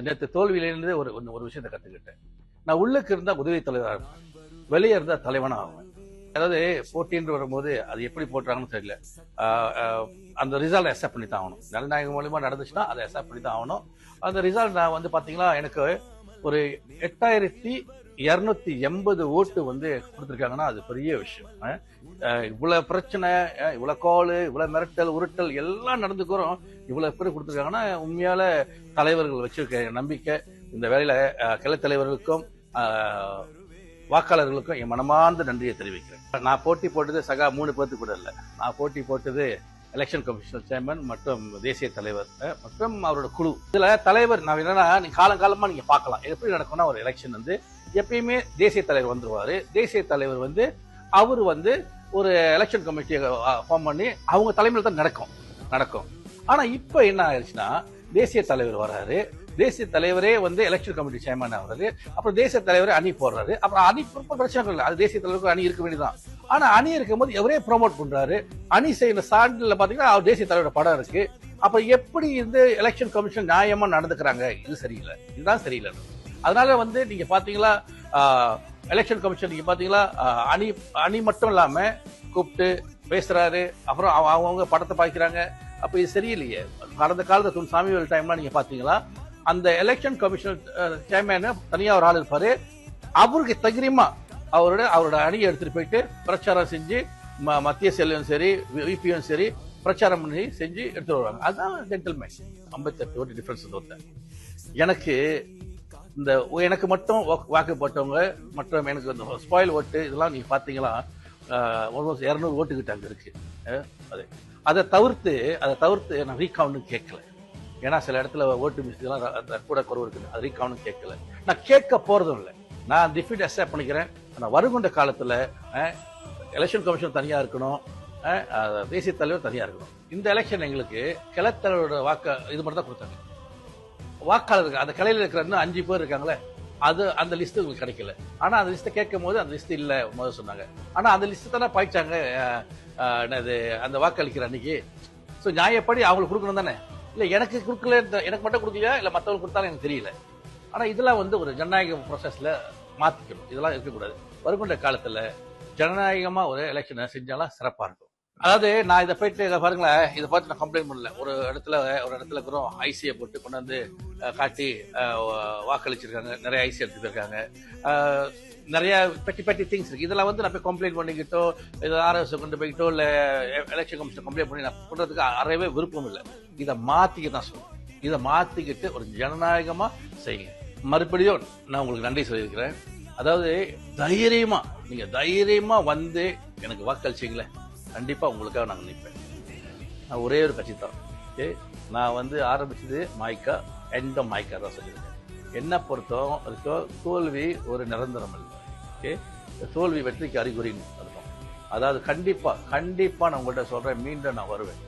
நேற்று தோல்வியிலிருந்து ஒரு ஒரு- ஒரு விஷயத்தை கத்துக்கிட்டேன். நான் உள்ளுக்கு இருந்தா உதவி தலைவராக இருப்பேன். வெளியே இருந்தா தலைவனாக ஆவேன். அதாவது போட்டின்னு வரும்போது அது எப்படி போட்டுறாங்கன்னு தெரியல. அந்த ரிசல்ட் அக்செப்ட் பண்ணி தான் ஆகணும். ஜனநாயகம் மூலியமா நடந்துச்சுன்னா அதை அக்செப்ட் பண்ணி தான் ஆகணும். அந்த ரிசல்ட் நான் வந்து பார்த்தீங்கன்னா எனக்கு ஒரு எட்டாயிரத்தி இருநூத்தி எண்பது ஓட்டு வந்து கொடுத்துருக்காங்கன்னா அது பெரிய விஷயம். இவ்வளவு பிரச்சனை இவ்வளவு கால் இவ்வளவு மிரட்டல் உருட்டல் எல்லாம் நடந்துக்கிறோம். இவ்வளவு பேர் கொடுத்துருக்காங்கன்னா உண்மையால தலைவர்கள் வச்சிருக்க நம்பிக்கை இந்த வேலையில கிளை தலைவர்களுக்கும் வாக்காளர்களுக்கும் என் மனமார்ந்த நன்றியை தெரிவிக்கிறேன். நான் போட்டி போட்டது சகா மூணு பேர்த்து கூட இல்லை. நான் போட்டி போட்டது எலெக்ஷன் கமிஷன் சேர்மன் மற்றும் தேசிய தலைவர் மற்றும் அவரோட குழு. இதுல தலைவர் நான் என்னன்னா நீங்க காலங்காலமா நீங்க பார்க்கலாம். எப்படி நடக்கும்னா ஒரு எலெக்ஷன் வந்து எப்பயுமே தேசிய தலைவர் வந்துருவாரு. தேசிய தலைவர் வந்து அவர் வந்து ஒரு எலெக்ஷன் கமிட்டியை ஃபார்ம் பண்ணி அவங்க தலைமையில் தான் நடக்கும். நடக்கும். ஆனா இப்ப என்ன ஆயிடுச்சுன்னா தேசிய தலைவர் வராரு தேசிய தலைவரே வந்து எலெக்ஷன் கமிட்டி சேர்மன் ஆகுறாரு. அப்புறம் தேசிய தலைவரே அணி போடுறாரு. அப்புறம் அணி இப்ப பிரச்சனை இல்லை. அது தேசிய தலைவருக்கு அணி இருக்க வேண்டியதான் ஆனா அணி இருக்கும்போது எவரே ப்ரோமோட் பண்றாரு? அணி செய்யற சான்றிதழ்ல பாத்தீங்கன்னா அவர் தேசிய தலைவரோட படம் இருக்கு. அப்ப எப்படி இந்த எலெக்ஷன் கமிஷன் நியாயமா நடந்துக்கிறாங்க? இது சரியில்லை. இதுதான் சரியில்லை. அதனால வந்து நீங்க பாத்தீங்களா எலெக்ஷன் கமிஷன் நீங்க பாத்தீங்களா அணி அணி மட்டும் இல்லாம கூப்பிட்டு பேசுறாரு. அப்புறம் அவ- படத்தை பாய்க்கிறாங்க. அப்ப இது சரியில்லையே. கடந்த காலத்துல துன் சாமிவேல் டைம்லாம் நீங்க பாத்தீங்களா அந்த எலெக்ஷன் கமிஷன் சேர்மேன் தனியா ஒரு ஆள் இருப்பாரு. அவருக்கு தகிரியமா அவரோட அவரோட அணியை எடுத்துட்டு போயிட்டு பிரச்சாரம் செஞ்சு ம- மத்திய செல்லும் சரி விபியும் சரி பிரச்சாரம் பண்ணி செஞ்சு எடுத்துட்டு வருவாங்க. அதுதான் ஜென்டில்மேன் ஐம்பத்தெட்டு ஓட்டு டிஃபரன்ஸ் தோத்தேன் எனக்கு இந்த எனக்கு மட்டும் வாக்கு- போட்டவங்க மற்றும் எனக்கு இந்த ஸ்பாயில் ஓட்டு இதெல்லாம் நீங்க பாத்தீங்களா ஆல்மோஸ்ட் இரநூறு ஓட்டுக்கிட்ட அங்கே இருக்கு. அது. அதை தவிர்த்து அதை தவிர்த்து நான் ரீகவுண்ட் கேட்கல. ஏன்னா சில இடத்துல ஓட்டு மிஸ் இதெல்லாம் கூட குறவு இருக்குது. அது ரீகவுண்ட் கேட்கல. நான் கேட்க போறதும் இல்லை. நான் டிஃபிட் அக்செப்ட் பண்ணிக்கிறேன். ஆனால் வருகின்ற காலத்தில் எலெக்ஷன் கமிஷன் தனியாக இருக்கணும் தேசிய தலைவர் தனியாக இருக்கணும். இந்த எலெக்ஷன் எங்களுக்கு கிளத்தலைவரோட வாக்க இது மட்டும் தான் கொடுத்தாங்க. வாக்காளருக்கு அந்த கிளையில் இருக்கிற இன்னும் அஞ்சு பேர் இருக்காங்களே அது அந்த லிஸ்ட் உங்களுக்கு கிடைக்கல. ஆனால் அந்த லிஸ்ட்டை கேட்கும் போது அந்த லிஸ்ட் இல்லை முதல் சொன்னாங்க. ஆனால் அந்த லிஸ்ட்டு தானே பாய்ச்சாங்க என்னது அந்த வாக்களிக்கிற அன்னைக்கு. ஸோ நியாயப்படி அவங்களுக்கு கொடுக்கணும் தானே? இல்லை எனக்கு கொடுக்கல எனக்கு மட்டும் கொடுக்கலையா? இல்லை மற்றவங்களுக்கு கொடுத்தாலும் எனக்கு தெரியல. ஆனால் இதெல்லாம் வந்து ஒரு ஜனநாயக ப்ரொசஸில் மாற்றிக்கணும் இதெல்லாம் இருக்கக்கூடாது. வருகின்ற காலத்துல ஜனநாயகமா ஒரு எலெக்ஷனை செஞ்சாலும் சிறப்பா இருக்கும். அதாவது நான் இதை போயிட்டு இதை பாருங்களேன் இதை பார்த்து நான் கம்ப்ளைண்ட் பண்ணல. ஒரு இடத்துல ஒரு இடத்துல இருக்கிறோம் ஐசியை போட்டு கொண்டு வந்து காட்டி வாக்களிச்சிருக்காங்க. நிறைய ஐசி எடுத்து போயிருக்காங்க. நிறைய பெட்டி பெட்டி திங்ஸ் இருக்கு. இதெல்லாம் வந்து நான் போய் கம்ப்ளைண்ட் பண்ணிக்கிட்டோ இது ஆர்எஸ் கொண்டு போய்கிட்டோ இல்லை எலெக்ஷன் கமிஷன் கம்ப்ளைண்ட் பண்ணி நான் பண்றதுக்கு அறவே விருப்பம் இல்லை. இதை மாத்திக்க தான் சொல்லுவேன் இதை மாத்திக்கிட்டு ஒரு ஜனநாயகமா செய்யுங்க. மறுபடியும் நான் உங்களுக்கு நன்றி சொல்லியிருக்கிறேன். அதாவது தைரியமா நீங்க தைரியமா வந்து எனக்கு வாக்களிச்சிங்களேன் கண்டிப்பா உங்களுக்காக நான் நிற்பேன் நான் ஒரே ஒரு கட்சி தான். ஓகே நான் வந்து ஆரம்பிச்சது மாய்க்கா எண்ட மாய்க்கா தான் சொல்லியிருக்கேன். என்ன பொறுத்தவரை வரைக்கும் தோல்வி ஒரு நிரந்தரம் இல்லை ஓகே தோல்வி வெற்றிக்கு அறிகுறின்னு அர்த்தம். அதாவது கண்டிப்பா கண்டிப்பா நான் உங்கள்கிட்ட சொல்றேன் மீண்டும் நான் வருவேன்.